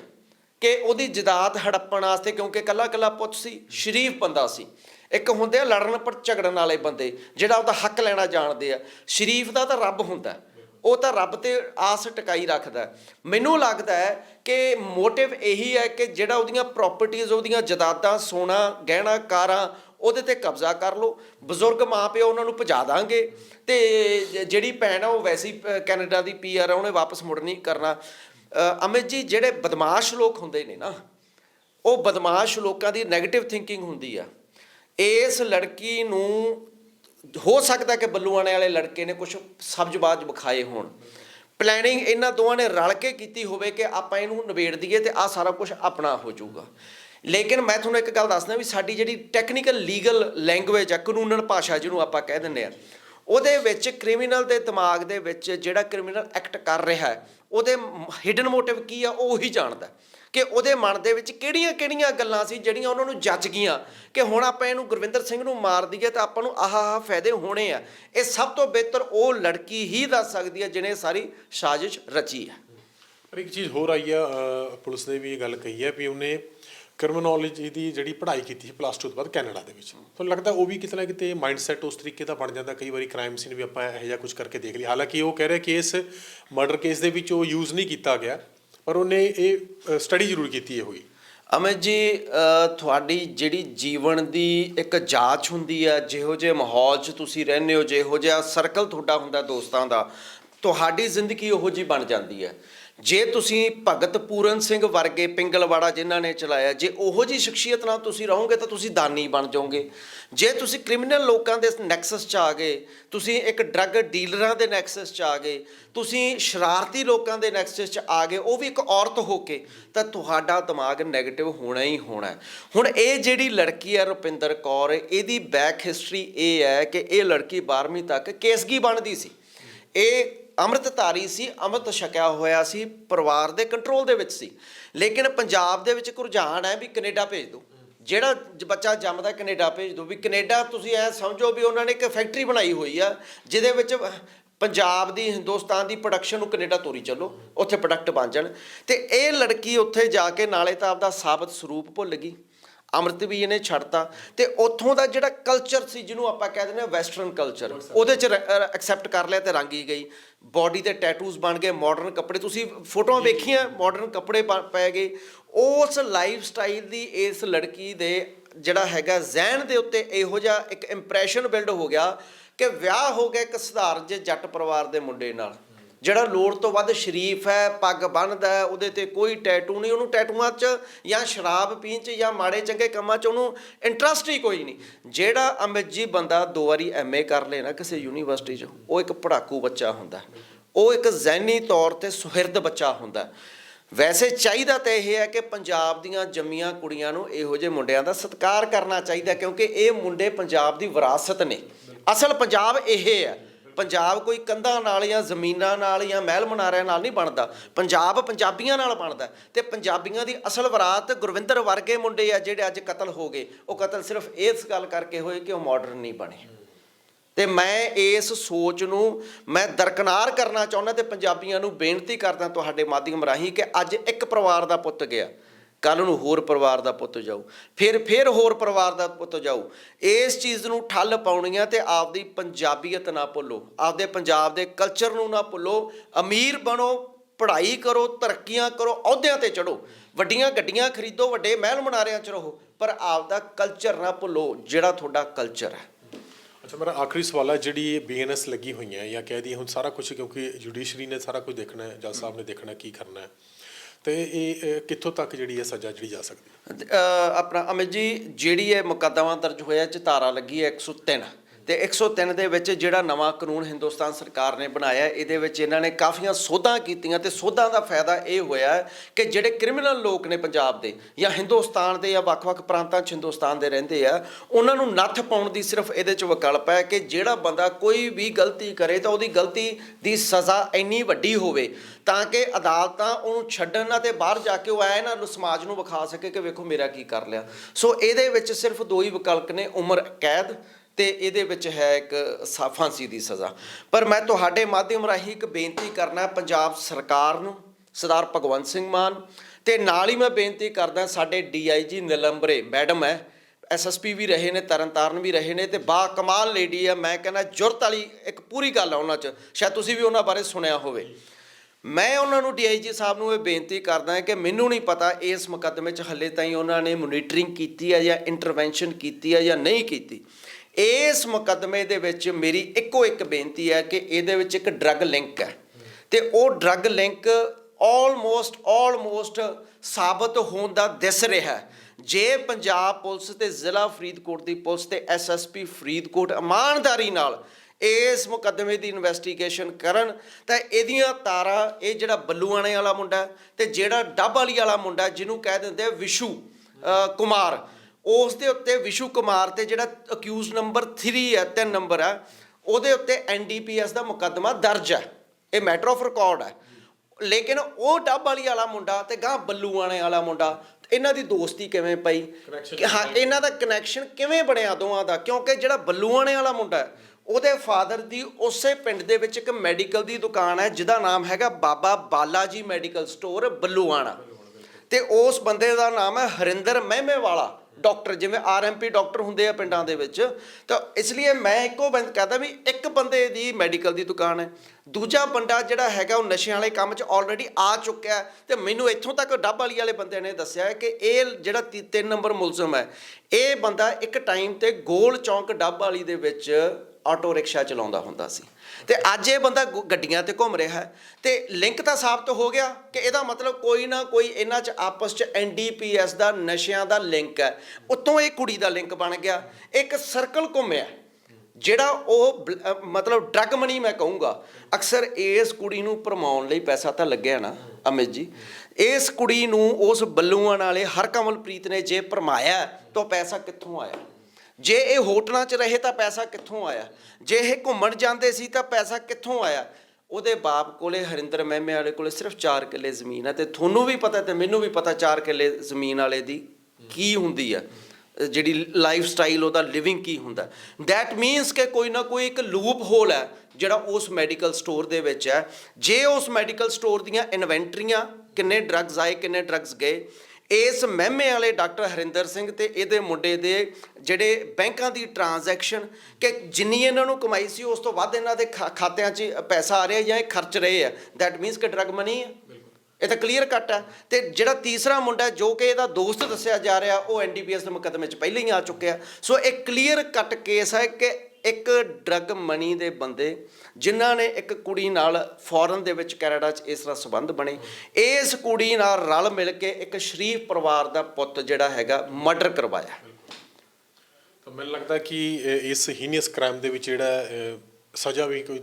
ਕਿ ਉਹਦੀ ਜਦਾਦ ਹੜੱਪਣ ਵਾਸਤੇ ਕਿਉਂਕਿ ਕੱਲਾ ਕੱਲਾ ਪੁੱਤ ਸੀ, ਸ਼ਰੀਫ ਬੰਦਾ ਸੀ। ਇੱਕ ਹੁੰਦੇ ਆ ਲੜਨ ਪਰ ਝਗੜਨ ਵਾਲੇ ਬੰਦੇ, ਜਿਹੜਾ ਉਹਦਾ ਹੱਕ ਲੈਣਾ ਜਾਣਦੇ ਆ। ਸ਼ਰੀਫ ਦਾ ਤਾਂ ਰੱਬ ਹੁੰਦਾ। ਉਹ ਤਾਂ ਰੱਬ ਤੇ ਆਸ ਟਿਕਾਈ ਰੱਖਦਾ। ਮੈਨੂੰ ਲੱਗਦਾ ਹੈ ਕਿ ਮੋਟਿਵ ਇਹੀ ਹੈ ਕਿ ਜਿਹੜਾ ਉਹਦੀਆਂ ਪ੍ਰਾਪਰਟੀਆਂ ਉਹਦੀਆਂ ਜਦਾਦਾਂ, ਸੋਨਾ, ਗਹਿਣਾ, ਕਾਰਾਂ ਉਹਦੇ ਤੇ ਕਬਜ਼ਾ ਕਰ ਲਓ। ਬਜ਼ੁਰਗ ਮਾਪਿਓ ਉਹਨਾਂ ਨੂੰ ਭਜਾ ਦਾਂਗੇ ਤੇ ਜਿਹੜੀ ਭੈਣ ਆ ਉਹ ਵੈਸੀ ਕੈਨੇਡਾ ਦੀ ਪੀਆਰ ਆ, ਉਹਨੇ ਵਾਪਸ ਮੁੜ ਨਹੀਂ ਕਰਨਾ। ਅਮਿਤ ਜੀ, ਜਿਹੜੇ ਬਦਮਾਸ਼ ਲੋਕ ਹੁੰਦੇ ਨੇ ਨਾ, ਉਹ ਬਦਮਾਸ਼ ਲੋਕਾਂ ਦੀ 네ਗੇਟਿਵ ਥਿੰਕਿੰਗ ਹੁੰਦੀ ਆ। ਇਸ ਲੜਕੀ ਨੂੰ ਹੋ ਸਕਦਾ ਕਿ ਬੱਲੂਆਣੇ ਵਾਲੇ ਲੜਕੇ ਨੇ ਕੁਝ ਸਬਜ਼ਬਾਜ਼ ਵਿਖਾਏ ਹੋਣ। ਪਲੈਨਿੰਗ ਇਹਨਾਂ ਦੋਵਾਂ ਨੇ ਰਲ ਕੇ ਕੀਤੀ ਹੋਵੇ ਕਿ ਆਪਾਂ ਇਹਨੂੰ ਨਿਬੇੜ ਦਈਏ ਤੇ ਆ ਸਾਰਾ ਕੁਝ ਆਪਣਾ ਹੋ ਜਾਊਗਾ। ਲੇਕਿਨ ਮੈਂ ਤੁਹਾਨੂੰ ਇੱਕ ਗੱਲ ਦੱਸਦਾ ਵੀ ਸਾਡੀ ਜਿਹੜੀ ਟੈਕਨੀਕਲ ਲੀਗਲ ਲੈਂਗੁਏਜ ਆ, ਕਾਨੂੰਨਨ ਭਾਸ਼ਾ ਜਿਹਨੂੰ ਆਪਾਂ ਕਹਿ ਦਿੰਦੇ ਆ, ਉਹਦੇ ਵਿੱਚ ਕ੍ਰਿਮੀਨਲ ਦੇ ਦਿਮਾਗ ਦੇ ਵਿੱਚ ਜਿਹੜਾ ਕ੍ਰਿਮੀਨਲ ਐਕਟ ਕਰ ਰਿਹਾ ਹੈ, ਉਹਦੇ ਹਿਡਨ ਮੋਟਿਵ ਕੀ ਆ, ਉਹ ਹੀ ਜਾਣਦਾ ਕਿ ਉਹਦੇ ਮਨ ਦੇ ਵਿੱਚ ਕਿਹੜੀਆਂ-ਕਿਹੜੀਆਂ ਗੱਲਾਂ ਸੀ ਜਿਹੜੀਆਂ ਉਹਨਾਂ ਨੂੰ ਜੱਜ ਗਈਆਂ ਕਿ ਹੁਣ ਆਪਾਂ ਇਹਨੂੰ ਗੁਰਵਿੰਦਰ ਸਿੰਘ ਨੂੰ ਮਾਰ ਦਈਏ ਤਾਂ ਆਪਾਂ ਨੂੰ ਆਹ ਆਹ ਫਾਇਦੇ ਹੋਣੇ ਆ। ਇਹ ਸਭ ਤੋਂ ਬਿਹਤਰ ਉਹ ਲੜਕੀ ਹੀ ਦੱਸ ਸਕਦੀ ਹੈ ਜਿਹਨੇ ਸਾਰੀ ਸਾਜ਼ਿਸ਼ ਰਚੀ ਹੈ ਪਰ ਇੱਕ ਚੀਜ਼ ਹੋਰ ਆਈ ਆ ਪੁਲਿਸ ਨੇ ਵੀ ਇਹ ਗੱਲ ਕਹੀ ਹੈ ਵੀ ਉਹਨੇ ਕ੍ਰਿਮੀਨੋਲੋਜੀ ਦੀ ਜਿਹੜੀ ਪੜ੍ਹਾਈ ਕੀਤੀ ਸੀ ਪਲੱਸ 2 ਤੋਂ ਬਾਅਦ ਕੈਨੇਡਾ ਦੇ ਵਿੱਚ। ਤੁਹਾਨੂੰ ਲੱਗਦਾ ਉਹ ਵੀ ਕਿਤੇ ਨਾ ਕਿਤੇ ਮਾਈਂਡਸੈਟ ਉਸ ਤਰੀਕੇ ਦਾ ਬਣ ਜਾਂਦਾ, ਕਈ ਵਾਰੀ ਕ੍ਰਾਈਮ ਸੀਨ ਵੀ ਆਪਾਂ ਇਹੋ ਜਿਹਾ ਕੁਝ ਕਰਕੇ ਦੇਖ ਲਿਆ ਹਾਲਾਂਕਿ ਉਹ ਕਹਿ ਰਿਹਾ ਕਿ ਇਸ ਮਰਡਰ ਕੇਸ ਦੇ ਵਿੱਚ ਉਹ ਯੂਜ਼ ਨਹੀਂ ਕੀਤਾ ਗਿਆ, ਪਰ ਉਹਨੇ ਇਹ ਸਟੱਡੀ ਜ਼ਰੂਰ ਕੀਤੀ ਹੈ ਹੋਈ। ਅਮਿਤ ਜੀ ਤੁਹਾਡੀ ਜਿਹੜੀ ਜੀਵਨ ਦੀ ਇੱਕ ਜਾਂਚ ਹੁੰਦੀ ਹੈ ਜਿਹੋ ਜਿਹੇ ਮਾਹੌਲ 'ਚ ਤੁਸੀਂ ਰਹਿੰਦੇ ਹੋ, ਜਿਹੋ ਜਿਹਾ ਸਰਕਲ ਤੁਹਾਡਾ ਹੁੰਦਾ ਦੋਸਤਾਂ ਦਾ, ਤੁਹਾਡੀ ਜ਼ਿੰਦਗੀ ਉਹੋ ਜੀ ਬਣ ਜਾਂਦੀ ਹੈ। ਜੇ ਤੁਸੀਂ ਭਗਤ ਪੂਰਨ ਸਿੰਘ ਵਰਗੇ ਪਿੰਗਲਵਾੜਾ ਜਿਨ੍ਹਾਂ ਨੇ ਚਲਾਇਆ, ਜੇ ਉਹੋ ਜੀ ਸ਼ਖਸੀਅਤ ਨਾਲ ਤੁਸੀਂ ਰਹੋਗੇ ਤਾਂ ਤੁਸੀਂ ਦਾਨੀ ਬਣ ਜਾਓਗੇ। ਜੇ ਤੁਸੀਂ ਕ੍ਰਿਮੀਨਲ ਲੋਕਾਂ ਦੇ ਨੈਕਸਸ 'ਚ ਆ ਗਏ, ਤੁਸੀਂ ਇੱਕ ਡਰੱਗ ਡੀਲਰਾਂ ਦੇ ਨੈਕਸਸ 'ਚ ਆ ਗਏ, ਤੁਸੀਂ ਸ਼ਰਾਰਤੀ ਲੋਕਾਂ ਦੇ ਨੈਕਸਸ 'ਚ ਆ ਗਏ, ਉਹ ਵੀ ਇੱਕ ਔਰਤ ਹੋ ਕੇ, ਤਾਂ ਤੁਹਾਡਾ ਦਿਮਾਗ 네ਗੇਟਿਵ ਹੋਣਾ ਹੀ ਹੋਣਾ ਹੁਣ ਇਹ ਜਿਹੜੀ ਲੜਕੀ ਹੈ ਰੁਪਿੰਦਰ ਕੌਰ, ਇਹਦੀ ਬੈਕ ਹਿਸਟਰੀ ਇਹ ਹੈ ਕਿ ਇਹ ਲੜਕੀ 12ਵੀਂ ਤੱਕ ਕੇਸਗੀ ਬਣਦੀ ਸੀ? ਇਹ ਅੰਮ੍ਰਿਤਧਾਰੀ ਸੀ, ਅੰਮ੍ਰਿਤ ਛਕਿਆ ਹੋਇਆ ਸੀ, ਪਰਿਵਾਰ ਦੇ ਕੰਟਰੋਲ ਦੇ ਵਿੱਚ ਸੀ। ਲੇਕਿਨ ਪੰਜਾਬ ਦੇ ਵਿੱਚ ਇੱਕ ਰੁਝਾਨ ਹੈ ਵੀ ਕੈਨੇਡਾ ਭੇਜ ਦਿਓ। ਜਿਹੜਾ ਬੱਚਾ ਜੰਮਦਾ ਕੈਨੇਡਾ ਭੇਜ ਦਿਓ। ਵੀ ਕੈਨੇਡਾ ਤੁਸੀਂ ਐ ਸਮਝੋ ਵੀ ਉਹਨਾਂ ਨੇ ਇੱਕ ਫੈਕਟਰੀ ਬਣਾਈ ਹੋਈ ਆ, ਜਿਹਦੇ ਵਿੱਚ ਪੰਜਾਬ ਦੀ, ਹਿੰਦੁਸਤਾਨ ਦੀ ਪ੍ਰੋਡਕਸ਼ਨ ਨੂੰ ਕੈਨੇਡਾ ਤੋਰੀ ਚੱਲੋ, ਉੱਥੇ ਪ੍ਰੋਡਕਟ ਬਣ ਜਾਣ। ਤੇ ਇਹ ਲੜਕੀ ਉੱਥੇ ਜਾ ਕੇ ਨਾਲੇ ਤਾਂ ਆਪਦਾ ਸਾਬਤ ਸਰੂਪ ਭੁੱਲ ਗਈ। ਅੰਮ੍ਰਿਤ ਵੀ ਇਹਨੇ ਛੱਡਤਾ ਤੇ ਉੱਥੋਂ ਦਾ ਜਿਹੜਾ ਕਲਚਰ ਸੀ ਜਿਹਨੂੰ ਆਪਾਂ ਕਹਿ ਦਿੰਦੇ ਆ ਵੈਸਟਰਨ ਕਲਚਰ ਉਹਦੇ ਚ ਐਕਸੈਪਟ ਕਰ ਲਿਆ ਤੇ ਰੰਗ ਹੀ ਗਈ। ਬਾਡੀ ਤੇ ਟੈਟੂਜ਼ ਬਣ ਗਏ ਮਾਡਰਨ ਕੱਪੜੇ ਤੁਸੀਂ ਫੋਟੋਆਂ ਵੇਖੀਆਂ ਮਾਡਰਨ ਕੱਪੜੇ ਪਾ- ਪੈ ਗਏ। ਉਸ ਲਾਈਫ ਸਟਾਈਲ ਦੀ ਇਸ ਲੜਕੀ ਦੇ ਜਿਹੜਾ ਹੈਗਾ ਜ਼ਹਿਨ ਦੇ ਉੱਤੇ ਇਹੋ ਜਿਹਾ ਇੱਕ ਇੰਪ੍ਰੈਸ਼ਨ ਬਿਲਡ ਹੋ ਗਿਆ ਕਿ ਵਿਆਹ ਹੋ ਗਿਆ ਇੱਕ ਸਧਾਰਨ ਜਿਹੇ ਜੱਟ ਪਰਿਵਾਰ ਦੇ ਮੁੰਡੇ ਨਾਲ। ਜਿਹੜਾ ਲੋੜ ਤੋਂ ਵੱਧ ਸ਼ਰੀਫ ਹੈ, ਪੱਗ ਬੰਨਦਾ ਹੈ, ਉਹਦੇ ਤੇ ਕੋਈ ਟੈਟੂ ਨਹੀਂ, ਉਹਨੂੰ ਟੈਟੂਆਂ 'ਚ ਜਾਂ ਸ਼ਰਾਬ ਪੀਣ 'ਚ ਜਾਂ ਮਾੜੇ ਚੰਗੇ ਕੰਮਾਂ 'ਚ ਉਹਨੂੰ ਇੰਟਰਸਟ ਹੀ ਕੋਈ ਨਹੀਂ। ਜਿਹੜਾ ਅਮਿਤ ਜੀ ਬੰਦਾ ਦੋ ਵਾਰੀ ਐਮਏ ਕਰ ਲੇ ਨਾ ਕਿਸੇ ਯੂਨੀਵਰਸਿਟੀ 'ਚ, ਉਹ ਇੱਕ ਪੜਾਕੂ ਬੱਚਾ ਹੁੰਦਾ ਉਹ ਇੱਕ ਜ਼ਹਿਨੀ ਤੌਰ ਤੇ ਸੁਹਿਰਦ ਬੱਚਾ ਹੁੰਦਾ ਵੈਸੇ ਚਾਹੀਦਾ ਤਾਂ ਇਹ ਹੈ ਕਿ ਪੰਜਾਬ ਦੀਆਂ ਜੰਮੀਆਂ ਕੁੜੀਆਂ ਨੂੰ ਇਹੋ ਜਿਹੇ ਮੁੰਡਿਆਂ ਦਾ ਸਤਿਕਾਰ ਕਰਨਾ ਚਾਹੀਦਾ ਕਿਉਂਕਿ ਇਹ ਮੁੰਡੇ ਪੰਜਾਬ ਦੀ ਵਿਰਾਸਤ ਨੇ। ਅਸਲ ਪੰਜਾਬ ਇਹ ਹੈ ਪੰਜਾਬ ਕੋਈ ਕੰਧਾਂ ਨਾਲ ਜਾਂ ਜ਼ਮੀਨਾਂ ਨਾਲ ਜਾਂ ਮਹਿਲ ਮਨਾਰਿਆਂ ਨਾਲ ਨਹੀਂ ਬਣਦਾ। ਪੰਜਾਬ ਪੰਜਾਬੀਆਂ ਨਾਲ ਬਣਦਾ ਤੇ ਪੰਜਾਬੀਆਂ ਦੀ ਅਸਲ ਵਰਾਤ ਗੁਰਵਿੰਦਰ ਵਰਗੇ ਮੁੰਡੇ ਆ ਜਿਹੜੇ ਅੱਜ ਕਤਲ ਹੋ ਗਏ। ਉਹ ਕਤਲ ਸਿਰਫ ਇਸ ਗੱਲ ਕਰਕੇ ਹੋਏ ਕਿ ਉਹ ਮਾਡਰਨ ਨਹੀਂ ਬਣੇ। ਤੇ ਮੈਂ ਇਸ ਸੋਚ ਨੂੰ ਮੈਂ ਦਰਕਨਾਰ ਕਰਨਾ ਚਾਹੁੰਦਾ ਤੇ ਪੰਜਾਬੀਆਂ ਨੂੰ ਬੇਨਤੀ ਕਰਦਾ ਤੁਹਾਡੇ ਮਾਧਿਅਮ ਰਾਹੀਂ ਕਿ ਅੱਜ ਇੱਕ ਪਰਿਵਾਰ ਦਾ ਪੁੱਤ ਗਿਆ। ਕੱਲ ਨੂੰ ਹੋਰ ਪਰਿਵਾਰ ਦਾ ਪੁੱਤ ਜਾਊ, ਫਿਰ ਫਿਰ ਹੋਰ ਪਰਿਵਾਰ ਦਾ ਪੁੱਤ ਜਾਊ। ਇਸ ਚੀਜ਼ ਨੂੰ ਠੱਲ ਪਾਉਣੀ ਆ ਤੇ ਆਪਦੀ ਪੰਜਾਬੀਅਤ ਨਾ ਭੁੱਲੋ, ਆਪਦੇ ਪੰਜਾਬ ਦੇ ਕਲਚਰ ਨੂੰ ਨਾ ਭੁੱਲੋ, ਅਮੀਰ ਬਣੋ, ਪੜ੍ਹਾਈ ਕਰੋ, ਤਰੱਕੀਆਂ ਕਰੋ, ਅਹੁਦਿਆਂ ਤੇ ਚੜੋ ਵੱਡੀਆਂ ਗੱਡੀਆਂ ਖਰੀਦੋ, ਵੱਡੇ ਮਹਿਲ ਮਨਾਰਿਆਂ ਚ ਰਹੋ, ਪਰ ਆਪਦਾ ਕਲਚਰ ਨਾ ਭੁੱਲੋ, ਜਿਹੜਾ ਤੁਹਾਡਾ ਕਲਚਰ ਹੈ। ਅੱਛਾ, ਮੇਰਾ ਆਖਰੀ ਸਵਾਲ ਹੈ, ਜਿਹੜੀ ਇਹ ਬੀਐਨਐਸ ਲੱਗੀ ਹੋਈਆਂ ਜਾਂ ਕਹਿ ਦਈਏ ਹੁਣ ਸਾਰਾ ਕੁਝ ਕਿਉਂਕਿ ਜੁਡੀਸ਼ਰੀ ਨੇ ਸਾਰਾ ਕੁਝ ਦੇਖਣਾ ਹੈ, ਜੱਜ ਸਾਹਿਬ ਨੇ ਦੇਖਣਾ ਕੀ ਕਰਨਾ ਹੈ। ਤੇ ਇਹ ਕਿੱਥੋਂ ਤੱਕ ਜਿਹੜੀ ਹੈ ਸਜ਼ਾ ਜਿਹੜੀ ਜਾ ਸਕਦੀ ਹੈ? ਆਪਣਾ ਅਮਿਤ ਜੀ, ਜਿਹੜੀ ਇਹ ਮੁਕੱਦਮਾ ਦਰਜ ਹੋਇਆ 'ਚ ਧਾਰਾ ਲੱਗੀ ਹੈ 103 ਤੇ 103 ਦੇ ਵਿੱਚ ਜਿਹੜਾ ਨਵਾਂ ਕਾਨੂੰਨ ਹਿੰਦੁਸਤਾਨ ਸਰਕਾਰ ਨੇ ਬਣਾਇਆ ਇਹਦੇ ਵਿੱਚ ਇਹਨਾਂ ਨੇ ਕਾਫੀਆਂ ਸੋਧਾਂ ਕੀਤੀਆਂ ਤੇ ਸੋਧਾਂ ਦਾ ਫਾਇਦਾ ਇਹ ਹੋਇਆ ਕਿ ਜਿਹੜੇ ਕ੍ਰਿਮੀਨਲ ਲੋਕ ਨੇ ਪੰਜਾਬ ਦੇ ਜਾਂ ਹਿੰਦੁਸਤਾਨ ਦੇ ਜਾਂ ਵੱਖ-ਵੱਖ ਪ੍ਰਾਂਤਾਂ 'ਚ ਹਿੰਦੁਸਤਾਨ ਦੇ ਰਹਿੰਦੇ ਆ, ਉਹਨਾਂ ਨੂੰ ਨੱਥ ਪਾਉਣ ਦੀ ਸਿਰਫ ਇਹਦੇ 'ਚ ਵਿਕਲਪ ਹੈ ਕਿ ਜਿਹੜਾ ਬੰਦਾ ਕੋਈ ਵੀ ਗਲਤੀ ਕਰੇ ਤਾਂ ਉਹਦੀ ਗਲਤੀ ਦੀ ਸਜ਼ਾ ਇੰਨੀ ਵੱਡੀ ਹੋਵੇ ਤਾਂ ਕਿ ਅਦਾਲਤਾਂ ਉਹਨੂੰ ਛੱਡਣ ਨਾ ਤੇ ਬਾਹਰ ਜਾ ਕੇ ਉਹ ਆਏ ਨਾ ਨੂੰ ਸਮਾਜ ਨੂੰ ਵਿਖਾ ਸਕੇ ਕਿ ਵੇਖੋ ਮੇਰਾ ਕੀ ਕਰ ਲਿਆ। ਸੋ ਇਹਦੇ ਵਿੱਚ ਸਿਰਫ ਦੋ ਹੀ ਵਿਕਲਪ ਨੇ, ਉਮਰ, ਕੈਦ ਤੇ ਇਹਦੇ ਵਿੱਚ ਹੈ ਇੱਕ ਸਾ- ਫਾਂਸੀ ਦੀ ਸਜ਼ਾ। ਪਰ ਮੈਂ ਤੁਹਾਡੇ ਮਾਧਿਅਮ ਰਾਹੀਂ ਇੱਕ ਬੇਨਤੀ ਕਰਨਾ ਪੰਜਾਬ ਸਰਕਾਰ ਨੂੰ, ਸਰਦਾਰ ਭਗਵੰਤ ਸਿੰਘ ਮਾਨ, ਤੇ ਨਾਲ ਹੀ ਮੈਂ ਬੇਨਤੀ ਕਰਦਾ ਸਾਡੇ ਡੀਆਈਜੀ ਨਿਲੰਬਰੇ ਮੈਡਮ ਹੈ ਐਸਐਸਪੀ ਵੀ ਰਹੇ ਨੇ, ਤਰਨਤਾਰਨ ਵੀ ਰਹੇ ਨੇ, ਤੇ ਬਾ ਕਮਾਲ ਲੇਡੀ ਆ, ਮੈਂ ਕਹਿੰਦਾ ਜੁਰਤ ਵਾਲੀ ਇੱਕ ਪੂਰੀ ਗੱਲ ਆ ਉਹਨਾਂ 'ਚ, ਸ਼ਾਇਦ ਤੁਸੀਂ ਵੀ ਉਹਨਾਂ ਬਾਰੇ ਸੁਣਿਆ ਹੋਵੇ। ਮੈਂ ਉਹਨਾਂ ਨੂੰ ਡੀਆਈਜੀ ਸਾਹਿਬ ਨੂੰ ਇਹ ਬੇਨਤੀ ਕਰਦਾ ਕਿ ਮੈਨੂੰ ਨਹੀਂ ਪਤਾ ਇਸ ਮੁਕੱਦਮੇ 'ਚ ਹੱਲੇ ਤਾਈਂ ਉਹਨਾਂ ਨੇ ਮੋਨੀਟਰਿੰਗ ਕੀਤੀ ਹੈ ਜਾਂ ਇੰਟਰਵੈਂਸ਼ਨ ਕੀਤੀ ਹੈ ਜਾਂ ਨਹੀਂ ਕੀਤੀ। ਇਸ ਮੁਕੱਦਮੇ ਦੇ ਵਿੱਚ ਮੇਰੀ ਇੱਕੋ ਇੱਕ ਬੇਨਤੀ ਹੈ ਕਿ ਇਹਦੇ ਵਿੱਚ ਇੱਕ ਡਰੱਗ ਲਿੰਕ ਹੈ। ਤੇ ਉਹ ਡਰੱਗ ਲਿੰਕ ਆਲਮੋਸਟ ਆਲਮੋਸਟ ਸਾਬਤ ਹੋਣ ਦਾ ਦਿਸ ਰਿਹਾ ਜੇ ਪੰਜਾਬ ਪੁਲਿਸ ਤੇ ਜ਼ਿਲ੍ਹਾ ਫਰੀਦਕੋਟ ਦੀ ਪੁਲਿਸ ਤੇ ਐਸਐਸਪੀ ਫਰੀਦਕੋਟ ਇਮਾਨਦਾਰੀ ਨਾਲ ਇਸ ਮੁਕੱਦਮੇ ਦੀ ਇਨਵੈਸਟੀਗੇਸ਼ਨ ਕਰਨ, ਤਾਂ ਇਹਦੀਆਂ ਤਾਰਾਂ, ਇਹ ਜਿਹੜਾ ਬੱਲੂਆਣੇ ਵਾਲਾ ਮੁੰਡਾ ਹੈ ਤੇ ਜਿਹੜਾ ਡੱਬ ਵਾਲੀ ਵਾਲਾ ਮੁੰਡਾ ਜਿਹਨੂੰ ਕਹਿ ਦਿੰਦੇ ਵਿਸ਼ੂ ਕੁਮਾਰ ਉਸ ਦੇ ਉੱਤੇ ਵਿਸ਼ੂ ਕੁਮਾਰ ਤੇ ਜਿਹੜਾ ਅਕਿਊਜ਼ ਨੰਬਰ 3 ਹੈ ਤਿੰਨ ਨੰਬਰ ਹੈ ਉਹਦੇ ਉੱਤੇ ਐਨਡੀਪੀਐਸ ਦਾ ਮੁਕੱਦਮਾ ਦਰਜ ਹੈ। ਇਹ ਮੈਟਰ ਆਫ ਰਿਕਾਰਡ ਹੈ। ਲੇਕਿਨ ਉਹ ਡੱਬ ਵਾਲੀ ਵਾਲਾ ਮੁੰਡਾ ਤੇ ਗਾਂ ਬੱਲੂਆਣੇ ਵਾਲਾ ਮੁੰਡਾ ਇਹਨਾਂ ਦੀ ਦੋਸਤੀ ਕਿਵੇਂ ਪਈ? ਹਾਂ ਇਹਨਾਂ ਦਾ ਕਨੈਕਸ਼ਨ ਕਿਵੇਂ ਬਣਿਆ ਦੋਵਾਂ ਦਾ? ਕਿਉਂਕਿ ਜਿਹੜਾ ਬੱਲੂਆਣੇ ਵਾਲਾ ਮੁੰਡਾ ਹੈ, ਉਹਦੇ ਫਾਦਰ ਦੀ ਉਸੇ ਪਿੰਡ ਦੇ ਵਿੱਚ ਇੱਕ ਮੈਡੀਕਲ ਦੀ ਦੁਕਾਨ ਹੈ ਜਿਹਦਾ ਨਾਮ ਹੈਗਾ ਬਾਬਾ ਬਾਲਾ ਜੀ ਮੈਡੀਕਲ ਸਟੋਰ ਬੱਲੂਆਣਾ। ਤੇ ਉਸ ਬੰਦੇ ਦਾ ਨਾਮ ਹੈ ਹਰਿੰਦਰ ਮਹਿਮੇ ਵਾਲਾ ਡਾਕਟਰ, ਜਿਵੇਂ ਆਰਐਮਪੀ ਡਾਕਟਰ ਹੁੰਦੇ ਆ ਪਿੰਡਾਂ ਦੇ ਵਿੱਚ, ਤਾਂ ਇਸ ਲਈ ਮੈਂ ਇੱਕੋ ਬੰਦ ਕਹਦਾ ਵੀ ਇੱਕ ਬੰਦੇ ਦੀ ਮੈਡੀਕਲ ਦੀ ਦੁਕਾਨ ਹੈ। ਦੂਜਾ ਬੰਦਾ ਜਿਹੜਾ ਹੈਗਾ, ਉਹ ਨਸ਼ਿਆਂ ਵਾਲੇ ਕੰਮ 'ਚ ਆਲਰੇਡੀ ਆ ਚੁੱਕਿਆ ਹੈ ਤੇ ਮੈਨੂੰ ਇੱਥੋਂ ਤੱਕ ਡੱਬ ਵਾਲੀ ਵਾਲੇ ਬੰਦੇ ਨੇ ਦੱਸਿਆ ਕਿ ਇਹ ਜਿਹੜਾ ਤੀ- ਤਿੰਨ ਨੰਬਰ ਮੁਲਜ਼ਮ ਹੈ, ਇਹ ਬੰਦਾ ਇੱਕ ਟਾਈਮ ਤੇ ਗੋਲ ਚੌਂਕ ਡੱਬ ਵਾਲੀ ਦੇ ਵਿੱਚ ਆਟੋ ਰਿਕਸ਼ਾ ਚਲਾਉਂਦਾ ਹੁੰਦਾ ਸੀ। ਤੇ ਅੱਜ ਇਹ ਬੰਦਾ ਗੁ- ਗੱਡੀਆਂ ਤੇ ਘੁੰਮ ਰਿਹਾ ਹੈ। ਤੇ ਲਿੰਕ ਤਾਂ ਸਾਬਤ ਹੋ ਗਿਆ ਕਿ ਇਹਦਾ ਮਤਲਬ ਕੋਈ ਨਾ ਕੋਈ ਇਹਨਾਂ 'ਚ ਆਪਸ 'ਚ ਐਨਡੀਪੀਐਸ ਦਾ, ਨਸ਼ਿਆਂ ਦਾ ਲਿੰਕ ਹੈ। ਉੱਤੋਂ ਇਹ ਕੁੜੀ ਦਾ ਲਿੰਕ ਬਣ ਗਿਆ। ਇੱਕ ਸਰਕਲ ਘੁੰਮਿਆ, ਜਿਹੜਾ ਉਹ ਬਲ- ਅਹ ਮਤਲਬ ਡਰਗ ਮਨੀ ਮੈਂ ਕਹੂੰਗਾ। ਅਕਸਰ ਇਸ ਕੁੜੀ ਨੂੰ ਭਰਮਾਉਣ ਲਈ ਪੈਸਾ ਤਾਂ ਲੱਗਿਆ ਨਾ, ਅਮਿਤ ਜੀ। ਇਸ ਕੁੜੀ ਨੂੰ ਉਸ ਬੱਲੂਆਂ ਨਾਲੇ ਹਰ ਕਮਲਪ੍ਰੀਤ ਨੇ ਜੇ ਭਰਮਾਇਆ, ਤਾਂ ਉਹ ਪੈਸਾ ਕਿੱਥੋਂ ਆਇਆ? ਜੇ ਇਹ ਹੋਟਲਾਂ 'ਚ ਰਹੇ ਤਾਂ ਪੈਸਾ ਕਿੱਥੋਂ ਆਇਆ? ਜੇ ਇਹ ਘੁੰਮਣ ਜਾਂਦੇ ਸੀ ਤਾਂ ਪੈਸਾ ਕਿੱਥੋਂ ਆਇਆ? ਉਹਦੇ ਬਾਪ ਕੋਲੇ ਹਰਿੰਦਰ ਮਹਿਮੇ ਵਾਲੇ ਕੋਲੇ ਸਿਰਫ 4 ਕਿੱਲੇ ਜ਼ਮੀਨ ਹੈ ਤੇ ਤੁਹਾਨੂੰ ਵੀ ਪਤਾ ਤੇ ਮੈਨੂੰ ਵੀ ਪਤਾ 4 ਕਿੱਲੇ ਜ਼ਮੀਨ ਵਾਲੇ ਦੀ ਕੀ ਹੁੰਦੀ ਆ। ਜਿਹੜੀ ਲਾਈਫ ਸਟਾਈਲ ਉਹਦਾ ਲਿਵਿੰਗ ਕੀ ਹੁੰਦਾ? ਦੈਟ ਮੀਨਸ ਕਿ ਕੋਈ ਨਾ ਕੋਈ ਇੱਕ ਲੂਪ ਹੋਲ ਹੈ ਜਿਹੜਾ ਉਸ ਮੈਡੀਕਲ ਸਟੋਰ ਦੇ ਵਿੱਚ ਹੈ ਜੇ ਉਸ ਮੈਡੀਕਲ ਸਟੋਰ ਦੀਆਂ ਇਨਵੈਂਟਰੀਆਂ ਕਿੰਨੇ ਡਰੱਗਸ ਆਏ, ਕਿੰਨੇ ਡਰੱਗਸ ਗਏ ਇਸ ਮਹਿਮੇ ਵਾਲੇ ਡਾਕਟਰ ਹਰਿੰਦਰ ਸਿੰਘ ਤੇ ਇਹਦੇ ਮੁੰਡੇ ਦੇ ਜਿਹੜੇ ਬੈਂਕਾਂ ਦੀ ਟ੍ਰਾਂਜੈਕਸ਼ਨ ਕਿ ਜਿੰਨੀ ਇਹਨਾਂ ਨੂੰ ਕਮਾਈ ਸੀ, ਉਸ ਤੋਂ ਵੱਧ ਇਹਨਾਂ ਦੇ ਖਾ- ਖਾਤਿਆਂ 'ਚ ਪੈਸਾ ਆ ਰਿਹਾ ਜਾਂ ਇਹ ਖਰਚ ਰਹੇ ਆ। ਦੈਟ ਮੀਨਸ ਕਿ ਡਰਗ ਮਨੀ ਹੈ ਇਹ ਤਾਂ ਕਲੀਅਰ ਕੱਟ ਹੈ ਤੇ ਜਿਹੜਾ ਤੀਸਰਾ ਮੁੰਡਾ ਜੋ ਕਿ ਇਹਦਾ ਦੋਸਤ ਦੱਸਿਆ ਜਾ ਰਿਹਾ, ਉਹ ਐਨਡੀਪੀਐਸ ਦੇ ਮੁਕੱਦਮੇ 'ਚ ਪਹਿਲਾਂ ਹੀ ਆ ਚੁੱਕਿਆ। ਸੋ ਇਹ ਕਲੀਅਰ ਕੱਟ ਕੇਸ ਹੈ ਕਿ ਇੱਕ ਡਰਗ ਮਨੀ ਦੇ ਬੰਦੇ ਜਿਨ੍ਹਾਂ ਨੇ ਇੱਕ ਕੁੜੀ ਨਾਲ ਫੋਰਨ ਦੇ ਵਿੱਚ ਕੈਨੇਡਾ 'ਚ ਇਸ ਤਰ੍ਹਾਂ ਸੰਬੰਧ ਬਣੇ। ਇਸ ਕੁੜੀ ਨਾਲ ਰਲ ਮਿਲ ਕੇ ਇੱਕ ਸ਼ਰੀਫ ਪਰਿਵਾਰ ਦਾ ਪੁੱਤ ਜਿਹੜਾ ਹੈਗਾ ਮਰਡਰ ਕਰਵਾਇਆ। ਤਾਂ ਮੈਨੂੰ ਲੱਗਦਾ ਕਿ ਇਸ ਹੀਨੀਅਸ ਕ੍ਰਾਈਮ ਦੇ ਵਿੱਚ ਜਿਹੜਾ ਸਜ਼ਾ ਵੀ ਕੋਈ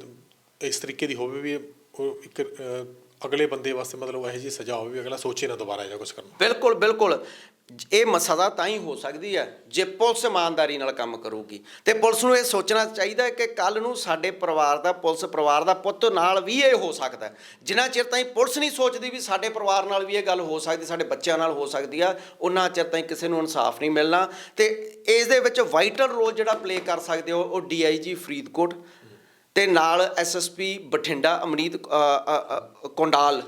ਇਸ ਤਰੀਕੇ ਦੀ ਹੋਵੇ ਵੀ ਉਹ ਇੱਕ ਅਗਲੇ ਬੰਦੇ ਵਾਸਤੇ ਮਤਲਬ ਇਹੋ ਜਿਹੀ ਸਜ਼ਾ ਹੋਵੇ ਵੀ ਅਗਲਾ ਸੋਚੇ ਨਾ ਦੁਬਾਰਾ ਇਹੋ ਕੁਝ ਕਰਨਾ। ਬਿਲਕੁਲ ਬਿਲਕੁਲ। ਇਹ ਮਸਲਾ ਤਾਂ ਹੀ ਹੋ ਸਕਦੀ ਹੈ ਜੇ ਪੁਲਿਸ ਇਮਾਨਦਾਰੀ ਨਾਲ ਕੰਮ ਕਰੂਗੀ। ਤੇ ਪੁਲਿਸ ਨੂੰ ਇਹ ਸੋਚਣਾ ਚਾਹੀਦਾ ਹੈ ਕਿ ਕੱਲ ਨੂੰ ਸਾਡੇ ਪਰਿਵਾਰ ਦਾ, ਪੁਲਿਸ ਪਰਿਵਾਰ ਦਾ ਪੁੱਤ ਨਾਲ ਵੀ ਇਹ ਹੋ ਸਕਦਾ ਜਿੰਨਾ ਚਿਰ ਤਾਈਂ ਪੁਲਿਸ ਨਹੀਂ ਸੋਚਦੀ ਵੀ ਸਾਡੇ ਪਰਿਵਾਰ ਨਾਲ ਵੀ ਇਹ ਗੱਲ ਹੋ ਸਕਦੀ, ਸਾਡੇ ਬੱਚਿਆਂ ਨਾਲ ਹੋ ਸਕਦੀ ਆ, ਉਹਨਾਂ ਚਿਰ ਤਾਈਂ ਕਿਸੇ ਨੂੰ ਇਨਸਾਫ ਨਹੀਂ ਮਿਲਣਾ। ਤੇ ਇਸ ਦੇ ਵਿੱਚ ਵਾਈਟਲ ਰੋਲ ਜਿਹੜਾ ਪਲੇ ਕਰ ਸਕਦੇ ਹੋ, ਉਹ ਡੀਆਈਜੀ ਫਰੀਦਕੋਟ। ਤੇ ਨਾਲ ਐਸਐਸਪੀ ਬਠਿੰਡਾ ਅਮਨੀਤ ਅ, ਅ, ਅ, ਕੋਂਡਾਲ।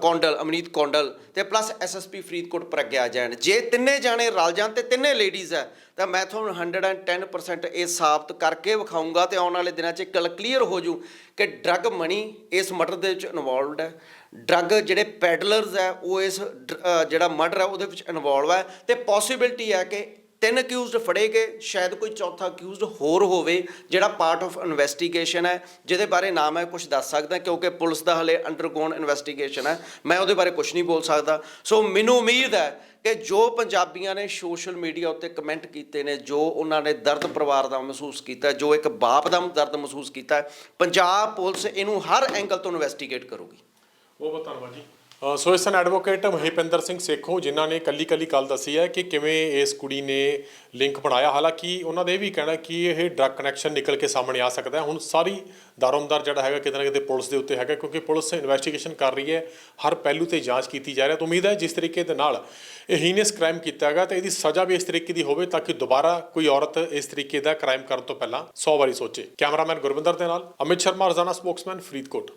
ਕੌਂਡਲ। ਅਮਨੀਤ ਕੌਂਡਲ। ਤੇ ਪਲੱਸ ਐਸਐਸਪੀ ਫਰੀਦਕੋਟ ਪ੍ਰਗਿਆ ਜੈਨ। ਜੇ ਤਿੰਨੇ ਜਾਣੇ ਰਲ ਜਾਣ ਤੇ ਤਿੰਨੇ ਲੇਡੀਜ਼ ਹੈ ਤਾਂ ਮੈਂ ਤੁਹਾਨੂੰ 110% ਇਹ ਸਾਬਤ ਕਰਕੇ ਵਿਖਾਊਂਗਾ ਤੇ ਆਉਣ ਵਾਲੇ ਦਿਨਾਂ 'ਚ ਇੱਕ ਗੱਲ ਕਲੀਅਰ ਹੋ ਜੂ ਕਿ ਡਰਗ ਮਨੀ ਇਸ ਮਰਡਰ ਦੇ ਵਿੱਚ ਇਨਵੋਲਵਡ ਹੈ ਡਰਗ ਜਿਹੜੇ ਪੈਡਲਰਸ ਹੈ ਉਹ ਇਸ ਜਿਹੜਾ ਮਰਡਰ ਹੈ ਉਹਦੇ ਵਿੱਚ ਇਨਵੋਲਵ ਹੈ ਤੇ ਪੋਸਿਬਿਲਿਟੀ ਹੈ ਕਿ ਤਿੰਨ ਅਕਿਊਜ਼ਡ ਫੜੇ ਗਏ, ਸ਼ਾਇਦ ਕੋਈ ਚੌਥਾ ਅਕਿਊਜ਼ਡ ਹੋਰ ਹੋਵੇ, ਜਿਹੜਾ ਪਾਰਟ ਆਫ ਇਨਵੈਸਟੀਗੇਸ਼ਨ ਹੈ, ਜਿਹਦੇ ਬਾਰੇ ਨਾ ਮੈਂ ਕੁਝ ਦੱਸ ਸਕਦਾ, ਕਿਉਂਕਿ ਪੁਲਿਸ ਦਾ ਹਲੇ ਅੰਡਰਗੋਨ ਇਨਵੈਸਟੀਗੇਸ਼ਨ ਹੈ, ਮੈਂ ਉਹਦੇ ਬਾਰੇ ਕੁਝ ਨਹੀਂ ਬੋਲ ਸਕਦਾ। ਸੋ ਮੈਨੂੰ ਉਮੀਦ ਹੈ ਕਿ ਜੋ ਪੰਜਾਬੀਆਂ ਨੇ ਸੋਸ਼ਲ ਮੀਡੀਆ ਉੱਤੇ ਕਮੈਂਟ ਕੀਤੇ ਨੇ, ਜੋ ਉਹਨਾਂ ਨੇ ਦਰਦ ਪਰਿਵਾਰ ਦਾ ਮਹਿਸੂਸ ਕੀਤਾ, ਜੋ ਇੱਕ ਬਾਪ ਦਾ ਦਰਦ ਮਹਿਸੂਸ ਕੀਤਾ, ਪੰਜਾਬ ਪੁਲਿਸ ਇਹਨੂੰ ਹਰ ਐਂਗਲ ਤੋਂ ਇਨਵੈਸਟੀਗੇਟ ਕਰੂਗੀ। ਬਹੁਤ ਬਹੁਤ ਧੰਨਵਾਦ ਜੀ। ਸੋ ਇਸ ਸਨ ਐਡਵੋਕੇਟ ਮਹਿਪਿੰਦਰ ਸਿੰਘ ਸੇਖੋਂ, ਜਿਨ੍ਹਾਂ ਨੇ ਕੱਲੀ ਕੱਲੀ ਗੱਲ ਦੱਸੀ ਹੈ ਕਿ ਕਿਵੇਂ ਇਸ ਕੁੜੀ ਨੇ ਲਿੰਕ ਬਣਾਇਆ। ਹਾਲਾਂਕਿ ਉਹਨਾਂ ਦਾ ਇਹ ਵੀ ਕਹਿਣਾ ਕਿ ਇਹ ਡਰਗ ਕਨੈਕਸ਼ਨ ਨਿਕਲ ਕੇ ਸਾਹਮਣੇ ਆ ਸਕਦਾ ਹੈ। ਹੁਣ ਸਾਰੀ ਦਾਰੋਮਦਾਰ ਜਿਹੜਾ ਹੈਗਾ ਕਿਤੇ ਨਾ ਕਿਤੇ ਪੁਲਿਸ ਦੇ ਉੱਤੇ ਹੈਗਾ, ਕਿਉਂਕਿ ਪੁਲਿਸ ਇਨਵੈਸਟੀਗੇਸ਼ਨ ਕਰ ਰਹੀ ਹੈ। ਹਰ ਪਹਿਲੂ ਤੇ ਜਾਂਚ ਕੀਤੀ ਜਾ ਰਹੀ ਹੈ। ਤਾਂ ਉਮੀਦ ਹੈ ਜਿਸ ਤਰੀਕੇ ਦੇ ਨਾਲ ਇਹ ਹੀਨੀਅਸ ਕ੍ਰਾਈਮ ਕੀਤਾ ਹੈਗਾ, ਤਾਂ ਇਹਦੀ ਸਜ਼ਾ ਵੀ ਇਸ ਤਰੀਕੇ ਦੀ ਹੋਵੇ ਤਾਂ ਕਿ ਦੁਬਾਰਾ ਕੋਈ ਔਰਤ ਇਸ ਤਰੀਕੇ ਦਾ ਕ੍ਰਾਈਮ ਕਰਨ ਤੋਂ ਪਹਿਲਾਂ 100 ਵਾਰੀ ਸੋਚੇ। ਕੈਮਰਾਮੈਨ ਗੁਰਵਿੰਦਰ ਦੇ ਨਾਲ ਅਮਿਤ ਸ਼ਰਮਾ, ਰਜ਼ਾਨਾ ਸਪੋਕਸਮੈਨ ਫਰੀਦਕੋਟ।